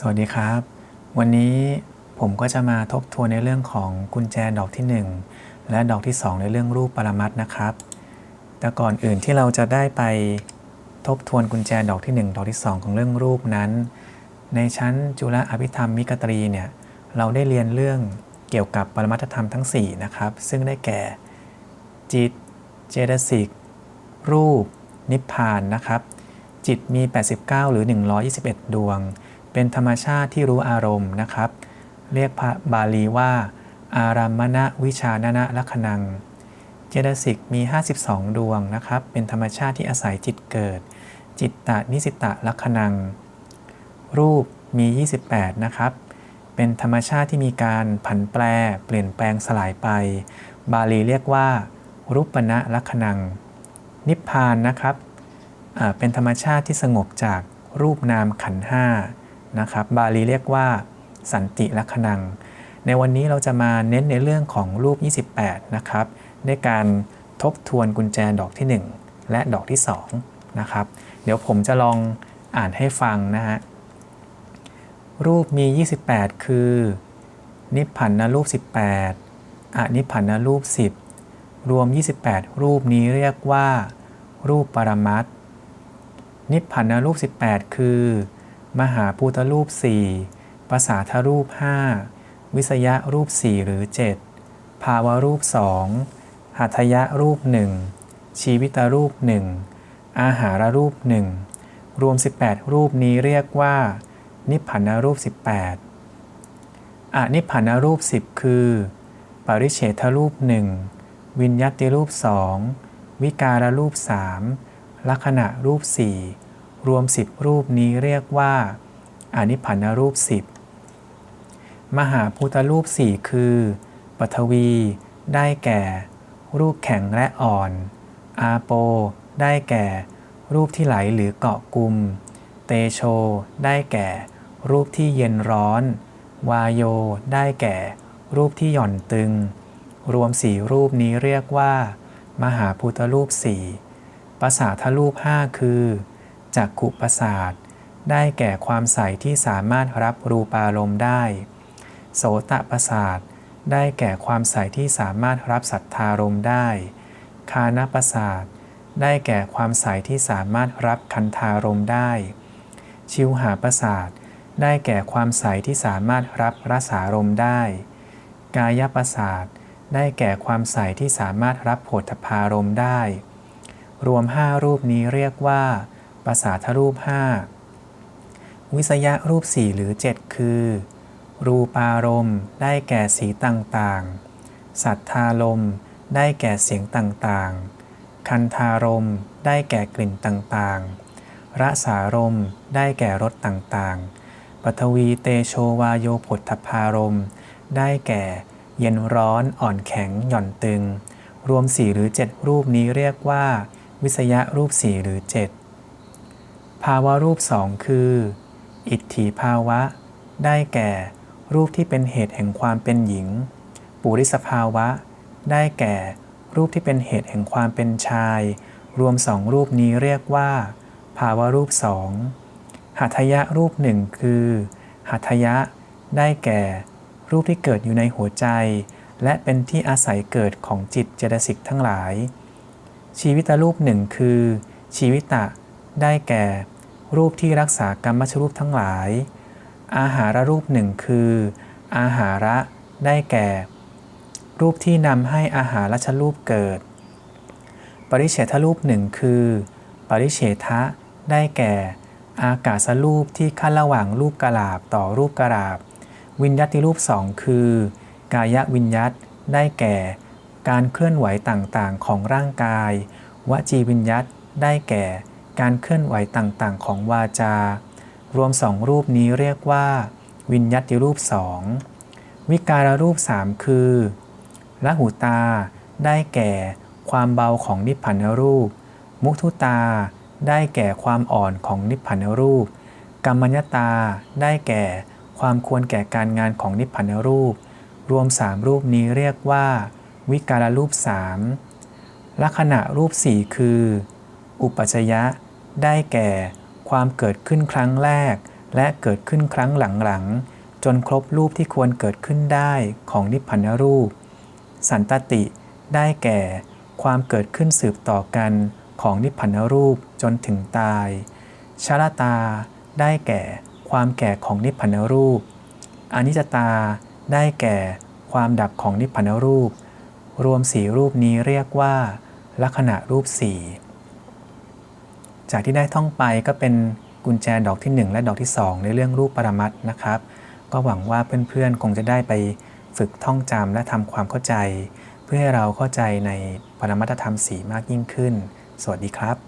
สวัสดีครับ วันนี้ผมก็จะมาทบทวนในเรื่องของกุญแจดอกที่ 1 และดอกที่ 2 ในเรื่องรูปปรมัตนะครับ แต่ก่อนอื่นที่เราจะได้ไปทบทวนกุญแจดอกที่ 1 ดอกที่ 2 ของเรื่องรูปนั้น ในชั้นจุลอภิธรรมมิกตรีเนี่ยเราได้เรียนเรื่องเกี่ยวกับปรมัตธรรมทั้ง 4 นะครับ ซึ่งได้แก่จิต เจตสิก รูป นิพพานนะครับ จิตมี 89 หรือ 121 ดวง เป็นธรรมชาติที่รู้อารมณ์นะครับ เรียกพระบาลีว่า อารามณวิชานนะลัคนัง เจตสิกมี 52 ดวงนะครับ เป็นธรรมชาติที่อาศัยจิตเกิด จิตตนิสิตะลัคนัง รูปมี 28 นะครับ เป็นธรรมชาติที่มีการผันแปร เปลี่ยนแปลงสลายไป บาลีเรียกว่า รูปณะลัคนัง นิพพานนะครับเป็นธรรมชาติที่สงบจากรูปนามขันห้า นะครับ บาลีเรียกว่า สันติลัคนัง ในวันนี้เราจะมาเน้นในเรื่องของรูป 28 นะครับในการทบทวนกุญแจดอกที่ 1 และดอกที่ 2 นะครับ เดี๋ยวผมจะลองอ่านให้ฟังนะฮะ รูปมี 28 คือ นิพพันนรูป 18อนิพพันนรูป 10 รวม 28 รูปนี้เรียกว่า รูปปรมัตนิพพันนรูป 18 คือ มหาภูตรูป4ภาษาทรูป 5 วิสยะรูป 4 หรือ 7 ภาวะรูป 2 หัตถยะรูป 1 ชีวิตรูป 1 อาหารรูป 1 รวม 18 รูปนี้เรียกว่า นิพพานรูป 18อนิพพานรูป 10 คือ ปริเฉทรูป 1 วิญญาติรูป 2 วิการรูป 3 ลักษณะรูป 4 รวม 10 รูปนี้เรียกว่าอนิพพานรูป 10 มหาพุทธรูป 4 คือปฐวีได้แก่ รูปแข็งและอ่อน อาโป ได้แก่ รูปที่ไหลหรือเกาะกลุ่ม เตโช ได้แก่ รูปที่เย็นร้อน วายโย ได้แก่ รูปที่หย่อนตึง รวมสี่รูปนี้เรียกว่า มหาพุทธรูปสี่ปสาทรูปห้าคือ จักขุประสาทได้แก่ความใสที่สามารถรับรูปารมณ์ได้ โสตประสาทได้แก่ความใสที่สามารถรับสัทธารมณ์ได้ คานประสาทได้แก่ความใสที่สามารถรับคันธารมณ์ได้ ชิวหาประสาทได้แก่ความใสที่สามารถรับรสารมณ์ได้ กายประสาทได้แก่ความใสที่สามารถรับโผฏฐารมณ์ได้ รวมห้ารูปนี้เรียกว่า ประสาทรูปห้าวิสยะรูปสี่หรือ 7 คือ รูปารมณ์ได้แก่สีต่างๆ สัทธารมณ์ได้แก่เสียงต่างๆ คันธารมณ์ได้แก่กลิ่นต่างๆ รสารมณ์ได้แก่รสต่างๆ ปฐวีเตโชวาโยผลทพารมณ์ได้แก่เย็นร้อนอ่อนแข็งหย่อนตึง รวม 4 หรือ 7 รูปนี้เรียกว่า วิสยะรูป 4 หรือ 7าวะรูปสองคือ อิทธิภาวะ ได้แก่ รูปที่เป็นเหตุแห่งความเป็นหญิง ปุริสภาวะ ได้แก่ รูปที่เป็นเหตุแห่งความเป็นชาย รวมสองรูปนี้เรียกว่า ภาวะรูปสองหัตถยะรูปหนึ่งคือหัตถยะ ได้แก่ รูปที่เกิดอยู่ในหัวใจ และเป็นที่อาศัยเกิดของจิตเจตสิกทั้งหลาย ชีวิตรูปหนึ่งคือ ชีวิตะ ได้แก่ รูปที่รักษากรรมชรูปทั้งหลาย อาหารรูปหนึ่งคือ อาหาระได้แก่ รูปที่นำให้อาหารรัชรูปเกิด ปริเฉทรูปหนึ่งคือ ปริเฉทะได้แก่ อากาศรูปที่ขั้นระหว่างรูปกลาบต่อรูปกลาบ วิญญาติรูปสองคือ กายวิญญัตได้แก่ การเคลื่อนไหวต่างๆของร่างกาย วจีวิญญัตได้แก่ การเคลื่อนไหวต่างๆ ของวาจา รวมสองรูปนี้เรียกว่า วิญญัติรูปสองวิการรูปสามคือละหูตา ได้แก่ความเบาของนิพพานรูป มุทุตา ได้แก่ความอ่อนของนิพพานรูปกรรมัญตา ได้แก่ความควรแก่การงานของนิพพานรูป รวมสามรูปนี้เรียกว่า วิการรูปสามลักษณะรูปสี่คือ อุปัชยะ ได้แก่ ความเกิดขึ้นครั้งแรก และเกิดขึ้นครั้งหลังๆ จนครบรูปที่ควรเกิดขึ้นได้ของนิพพานรูป สันตติ ได้แก่ ความเกิดขึ้นสืบต่อกันของนิพพานรูปจนถึงตายชาลตา ได้แก่ความแก่ของนิพพานรูป อนิจจตา ได้แก่ความดับของนิพพานรูป รวมสี่รูปนี้เรียกว่าลักษณะรูปสี่ จากที่ได้ท่องไปก็เป็นกุญแจดอกที่ 1 และดอกที่ 2 ในเรื่องรูปปรมัตนะครับ ก็หวังว่าเพื่อนๆ คงจะได้ไปฝึกท่องจำและทำความเข้าใจ เพื่อให้เราเข้าใจในปรมัตธรรมสีมากยิ่งขึ้น สวัสดีครับ